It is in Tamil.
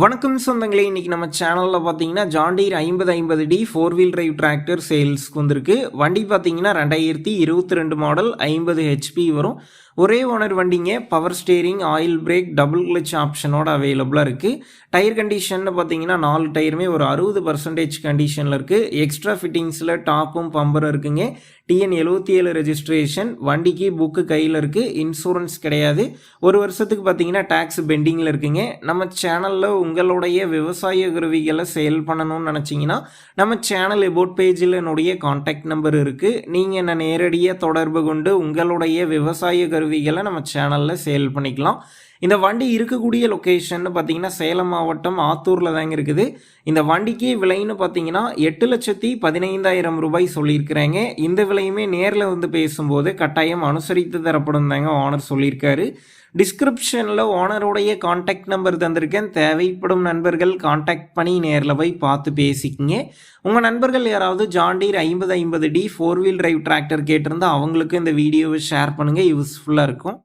வணக்கம் சொந்தங்களே இன்றைக்கி நம்ம சேனலில் பார்த்தீங்கன்னா ஜாண்டீர் ஐம்பது ஐம்பது D four wheel drive tractor சேல்ஸ்க்கு வந்திருக்கு. வண்டி பார்த்தீங்கன்னா ரெண்டாயிரத்தி இருபத்தி ரெண்டு மாடல் ஐம்பது ஹெச்பி வரும். ஒரே ஓனர் வண்டிங்க power steering oil brake double clutch ஆப்ஷனோட அவைலபிளாக இருக்குது டயர் கண்டிஷன் பார்த்தீங்கன்னா நாலு டயருமே ஒரு அறுபது பர்சன்டேஜ் கண்டிஷனில் இருக்குது எக்ஸ்ட்ரா ஃபிட்டிங்ஸில் டாப்பும் பம்பரும் இருக்குங்க. டிஎன் எழுபத்தி ஏழு ரெஜிஸ்ட்ரேஷன் வண்டிக்கு புக்கு கையில் இருக்குது இன்சூரன்ஸ் கிடையாது. ஒரு வருஷத்துக்கு பார்த்தீங்கன்னா டேக்ஸ் பெண்டிங்கில் இருக்குங்க. நம்ம சேனலில் உங்களுடைய விவசாய கருவிகளை சேல் பண்ணணும்னு நினச்சிங்கன்னா நம்ம சேனல் எபோட் பேஜில் என்னுடைய காண்டாக்ட் நம்பர் இருக்குது நீங்கள் என்னை நேரடியாக தொடர்பு கொண்டு உங்களுடைய விவசாய கருவிகளை நம்ம சேனலில் சேல் பண்ணிக்கலாம். இந்த வண்டி இருக்கக்கூடிய லொக்கேஷன் பார்த்தீங்கன்னா சேலம் மாவட்டம் ஆத்தூரில் தாங்க இருக்குது. இந்த வண்டிக்கு விலைன்னு பார்த்தீங்கன்னா எட்டு லட்சத்தி பதினைந்தாயிரம் ரூபாய் சொல்லியிருக்கிறாங்க. இந்த விலையுமே நேரில் வந்து பேசும்போது கட்டாயம் அனுசரித்து தரப்படும் தாங்க ஓனர் சொல்லியிருக்காரு. டிஸ்கிரிப்ஷனில் ஓனருடைய காண்டாக்ட் நம்பர் தந்திருக்கேன். தேவைப்படும் நண்பர்கள் காண்டாக்ட் பண்ணி நேரில் போய் பார்த்து பேசிக்கிங்க. உங்கள் நண்பர்கள் யாராவது ஜாண்டீர் ஐம்பது ஐம்பது D four wheel drive tractor கேட்டிருந்தால் அவங்களுக்கு இந்த வீடியோவை ஷேர் பண்ணுங்கள் யூஸ்ஃபுல்லாக இருக்கும்.